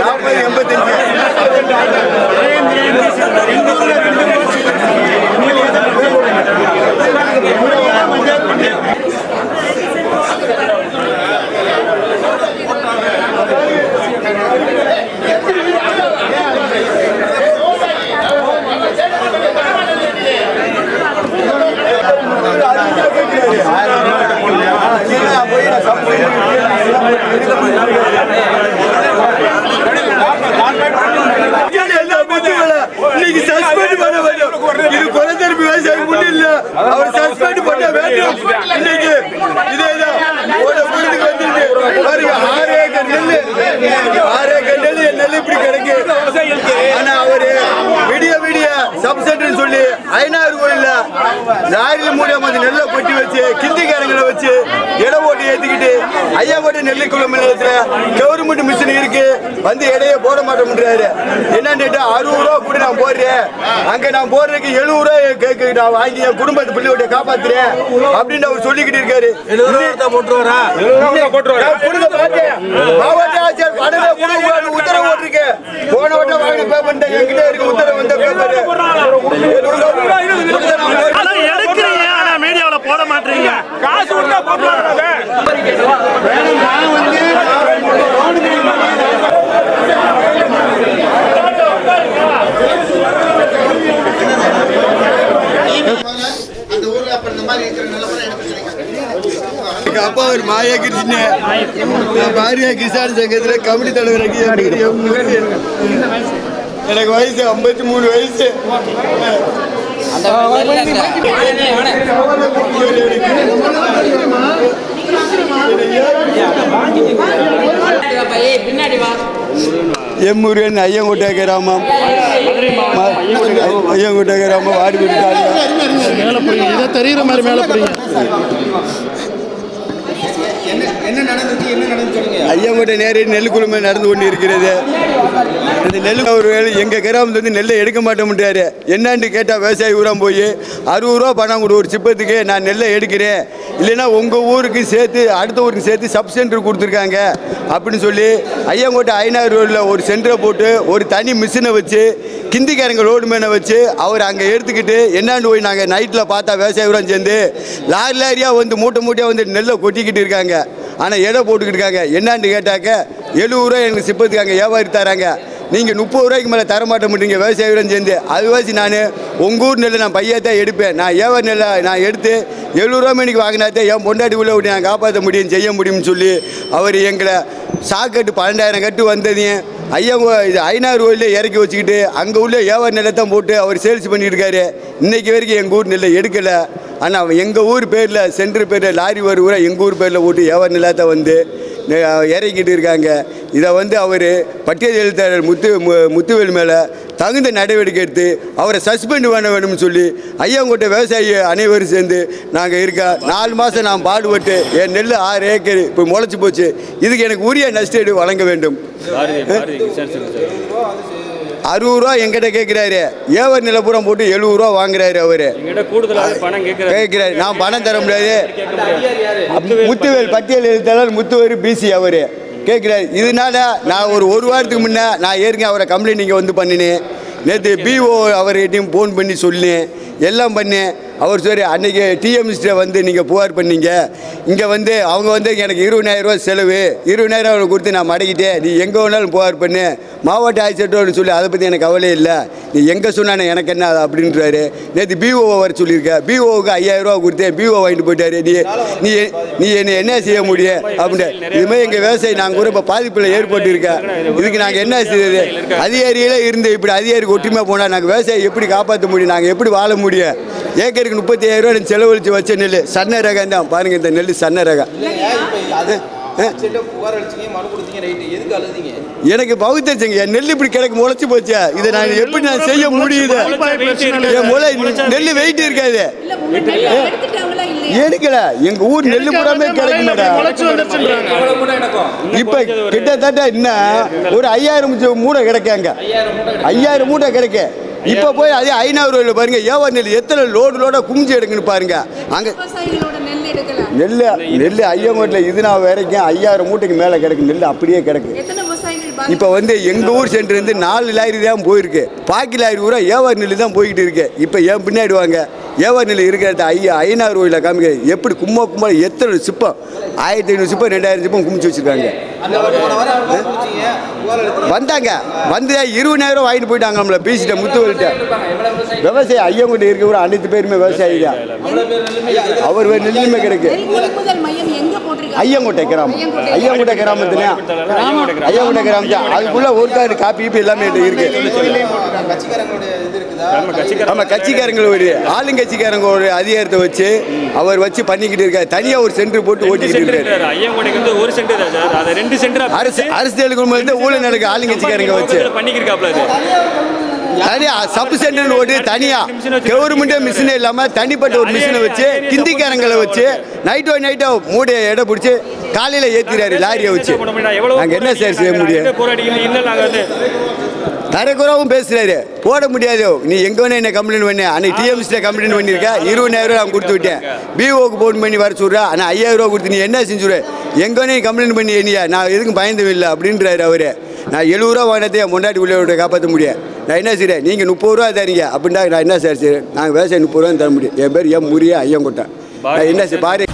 நாற்பது எண்பத்தஞ்சு. சப்சென்டர்னு சொல்லி ஐநாயிரம் கோயில்ல லாரி மூலியம் அந்த நெல்லை கொட்டி வச்சு கிந்திக்காரங்களை வச்சு இடம் ஓட்டி ஏற்றிக்கிட்டு ஐயாக்கோட்டை நெல்லிக்குளம் நிலையத்தில் கவர்மெண்ட் மிஷின் இருக்கு. வந்து இடையே போட மாட்டோம்ன்றாரு. என்னன்னு கேட்டால் அறுபது ரூபா கூட நான் போடுறேன். அங்கே நான் போடுறதுக்கு எழுபது ரூபா கேட்க நான் வாங்கி என் குடும்பத்து பிள்ளையோட காப்பாத்துறேன் அப்படின்னு அவர் சொல்லிக்கிட்டு இருக்காரு. போட்டுருவாரா? போட்டுருவாரா மாவட்ட போன வட்டம் வாங்கின பேப்பர் என்கிட்ட இருக்கு. உத்தரவு வந்த பேப்பர் எடுக்கிறீங்க. ஆனா மீடியாவுல போட மாட்டீங்க. காசு கொடுத்தா போட்டுவாங்க அந்த ஊர்ல அப்ப இந்த மாதிரி இருக்கிற நிலவரம் எனக்கு எங்க அப்பா ஒரு மாயா கிருஷ்ண நான் பாரியா கிசான் சங்கத்துல கமிட்டி தலைவராக எம் எனக்கு வயசு ஐம்பத்தி மூணு வயசு. எம்முருகன் எம் ஐயங்கோட்டை கிராமம் ஐயங்கோட்டை கிராமம் வாடிப்பட்டி மேலே மேல இதை தெரியுற மாதிரி மேல புரியுங்க என்ன நடந்துச்சு என்ன நடந்து சொல்லுங்க. மட்டும் நேரடி நெல் குழுமை நடந்து கொண்டு இருக்கிறது இந்த நெல் அவர்கள் எங்கள் கிராமத்துல வந்து நெல்லை எடுக்க மாட்டோம்ட்டாரு என்னன்னு கேட்டால் விவசாயி ஊரம் போய் அறுபது ரூபா பணம் கொடு ஒரு சிப்பத்துக்கு நான் நெல்லை எடுக்கிறேன். இல்லைன்னா உங்கள் ஊருக்கு சேர்த்து அடுத்த ஊருக்கு சேர்த்து சப் சென்டர் கொடுத்துருக்காங்க. அப்படின்னு சொல்லி ஐயங்கோட்டை ஐநாறு ரோடில் ஒரு சென்டரை போட்டு ஒரு தனி மிஷினை வச்சு கிந்திக்காரங்க ரோடு மேனை வச்சு அவர் அங்கே எடுத்துக்கிட்டு என்னான்னு போய் நாங்கள் நைட்டில் பார்த்தா விவசாயி ஊரம் சேர்ந்து லாரி லாரியாக வந்து மூட்டை மூட்டையாக வந்து நெல்லை கொட்டிக்கிட்டு இருக்காங்க. ஆனால் எடை போட்டுக்கிட்டு இருக்காங்க. என்னான்னு கேட்டாக்க எழுபது ரூபா எனக்கு சிப்பத்துக்கு அங்கே வியாபாரி தராங்க. நீங்கள் முப்பது ரூபாய்க்கு மேலே தர மாட்ட மாட்டீங்க விவசாயிகளும் சேர்ந்து. அதுவாசி நான் உங்கள் ஊர் நெல்லை நான் பையத்தான் எடுப்பேன். நான் வியாபாரி நெல்லை நான் எடுத்து எழுபது ரூபா மணிக்கு வாங்கினாத்தே என் பொண்டாட்டி உள்ள விட்டு நான் காப்பாற்ற முடியும் செய்ய முடியும்னு சொல்லி அவர் எங்களை சாக்கட்டு பன்னெண்டாயிரம் கட்டு வந்ததையும் ஐயா இது ஐநாறு கோயிலில் இறக்கி வச்சுக்கிட்டு அங்கே உள்ள வியாபாரி நிலத்தான் போட்டு அவர் சேல்ஸ் பண்ணியிருக்காரு இன்றைக்கி வரைக்கும் எங்கள் ஊர் நெல்லை எடுக்கலை. ஆனால் அவன் எங்கள் ஊர் பேரில் சென்ட்ரு பேரில் லாரி வருவரை எங்கள் ஊர் பேரில் போட்டு வியாபாரி நிலத்தை வந்து இறக்கிட்டு இருக்காங்க. இதை வந்து அவர் பட்டியல் எழுத்தாளர் முத்து மு- முத்துவேல் மேலே தகுந்த நடவடிக்கை எடுத்து அவரை சஸ்பெண்ட் பண்ண வேணும்னு சொல்லி ஐயாங்கோட்டை விவசாயி அனைவரும் சேர்ந்து நாங்கள் இருக்க நாலு மாதம் நான் பாடுபட்டு என் நெல் ஆறு ஏக்கர் இப்போ முளைச்சி போச்சு. இதுக்கு எனக்கு உரிய நஷ்டஈடு வழங்க வேண்டும். அறுபது ரூபா எங்கிட்ட கேட்குறாரு ஏவர் நிலப்புறம் போட்டு எழுபது ரூபா வாங்குறாரு அவரு. கேட்குறாரு நான் பணம் தர முடியாது. முத்துவேல் பட்டியல் எழுத்தாளர் முத்துவேல் பிசி அவர். கேட்குறாரு இதனால நான் ஒரு ஒரு வாரத்துக்கு முன்னே நான் ஏற்கனவே அவரை கம்ப்ளைண்ட் இங்கே வந்து பண்ணினேன். நேற்று பிஓ அவர்கிட்டையும் ஃபோன் பண்ணி சொல்லி எல்லாம் பண்ணேன் அவர் சரி அன்றைக்கி டிஎம்சிட்ட வந்து நீங்கள் புகார் பண்ணீங்க. இங்கே வந்து அவங்க வந்து எனக்கு இருபதாயிரரூவா செலவு. இருபதாயிரம் அவருக்கு கொடுத்து நான் மடக்கிட்டேன். நீ எங்கே வேணாலும் புகார் பண்ணு. மாவட்ட ஆட்சியர்கிட்ட சொல்லி அதை பற்றி எனக்கு கவலை இல்லை. நீ எங்கே சொன்னானே எனக்கு என்ன அது அப்படின்றாரு. நேற்று பிஓ வர சொல்லியிருக்க பிஓவுக்கு ஐயாயிரம் ரூபா கொடுத்தேன். பிஓ வாங்கிட்டு போயிட்டாரு. நீ நீ நீ என்ன என்ன செய்ய முடியும்? அப்படின்ட்டு. இதுமாதிரி எங்கள் விவசாயி நாங்கள் கூட இப்போ பாதிப்பில் ஏற்பட்டு இருக்கேன் இதுக்கு நாங்கள் என்ன செய்யுது அதிகாரிகளே இருந்து இப்படி அதிகாரி அதிகாரிக்கு ஒற்றுமை போனால் நாங்கள் விவசாயி எப்படி காப்பாற்ற முடியும்? நாங்கள் எப்படி வாழ முடியும்? ஏக்கருக்கு முப்பத்தி ஐயாயிரம் ரூபா செலவழித்து வச்ச நெல். சன்ன ரகம் தான். பாருங்க இந்த நெல் சன்ன ரகம். எனக்கு பகுத்தறிச்சங்க. என் நெல் இப்படி கிடக்கு முளைச்சி போச்சு. இதை நான் எப்படி நான் செய்ய முடியுது? என் முளை நெல் வெயிட் இருக்காது. நெல்லை எடுக்கல எங்க ஊர் நெல் பூராமே கிடைக்கு மேடம் இப்ப கிட்டத்தட்ட இன்னும் ஒரு ஐயாயிரம் மூச்ச- மூடை கிடைக்காங்க ஐயாயிரம் மூட்டை கிடைக்க. இப்ப போய் அதே ஐநூறு ரூபாயில பாருங்க ஏவா நெல் எத்தனை லோடு லோட குமிஞ்சு எடுக்குன்னு பாருங்க. அங்க விவசாயிகளோட நெல் நெல் ஐயங்கோட்டில் இது நான் வரைக்கும் ஐயாயிரம் மூட்டைக்கு மேலே கிடக்கு நெல் அப்படியே கிடக்கு. எத்தனை விவசாயிகள் பாதி- இப்போ வந்து எங்கள் ஊர் சென்டர் வந்து நாலு லாரி தான் போயிருக்கு. பாக்கி லாரி பூரா ஏவார் நெல் தான் போய்கிட்டு இருக்கு. இப்போ ஏன் பின்னாடி வாங்க. ஏவார் நெல் இருக்கிறத ஐயா ஐநூறு ரூபாயில் காமிக்க எப்படி கும்மா கும்மா எத்தனை சிப்பம்? ஆயிரத்தி ஐநூறு சிப்பம் ரெண்டாயிரம் சிப்பம் குமிச்சு வச்சுருக்காங்க. வந்தாங்க. வந்து இருபதாயிரம் வாங்கிட்டு போயிட்டாங்க நம்மளை பேசிட்ட முத்துவல்கிட்ட விவசாயி ஐயங்கிட்ட இருக்கிற அனைத்து பேருமே விவசாயி தான் அவர் நெல்லுமே கிடைக்கு. ஐயங்கோட்டை கிராமம். ஐயங்கோட்டை. கிராமத்துலயா ஐயங்கோட்டை கிராமம். தான் அதுக்குள்ள ஒரு கார்டு காப்பி கீப்பி எல்லாமே இருக்கு. கட்சிக்காரங்களுடைய இது இருக்குதா? நம்ம கட்சிக்காரங்க ஒரு ஆளுங்கட்சிக்காரங்க ஒரு அதிகாரத்தை வச்சு அவர் வச்சு பண்ணிக்கிட்டு இருக்காரு. தனியா ஒரு சென்டர் போட்டு ஓட்டிக்கிட்டு இருக்காரு. ஐயங்கோட்டைக்கு வந்து ஒரு சென்டர் தான் சார். அதை ரெண்டு சென்டரா அரசு அரசியல் குடும்பத்தில் ஊழல் நடக்க ஆளுங்கட்சிக்காரங்க வச்சு. பண்ணிக்கிருக்காப்ல அது. தனியா சப் சென்டர் ஓட்டு தனியா. கவர்மெண்ட் மிஷினே இல்லாம தனிப்பட்ட ஒரு மிஷினை வச்சு கிந்திக்காரங்களை வச்சு நைட்டோ நைட்டோ மூடைய எடை பிடிச்சி காலையில் ஏற்றிறாரு லாரியை வச்சு. நாங்கள் என்ன சார் செய்ய முடியும்? தரக்குறவும் பேசுறாரு. போட முடியாது. நீ எங்க வேணா என்ன கம்ப்ளைண்ட் பண்ண. அன்னைக்கு டிஎம்சியில் கம்ப்ளைண்ட் பண்ணியிருக்க இருபதாயிரம் ரூபா நான் கொடுத்து விட்டேன். பிஓக்கு ஃபோன் பண்ணி வர சொல்ற. ஆனால் ஐயாயிரம் ரூபா கொடுத்து நீ என்ன செஞ்சுருவ எங்க வேணா கம்ப்ளைண்ட் பண்ணி என்னையா நான் எதுக்கும் பயந்து இல்லை அப்படின்றாரு அவரு. நான் எழுபது ரூபா வாங்கினதே முன்னாடி உள்ள காப்பாற்ற முடியும் நான் என்ன செய்றேன்? நீங்கள் முப்பது ரூபா தரீங்க. அப்படின்னா நான் என்ன சார் செய்றேன் நாங்கள் விவசாயம் முப்பது ரூபா தர முடியும். என் பேர் என் முறியா ஐயங்கொட்டேன் நான் என்ன சார் பாரு.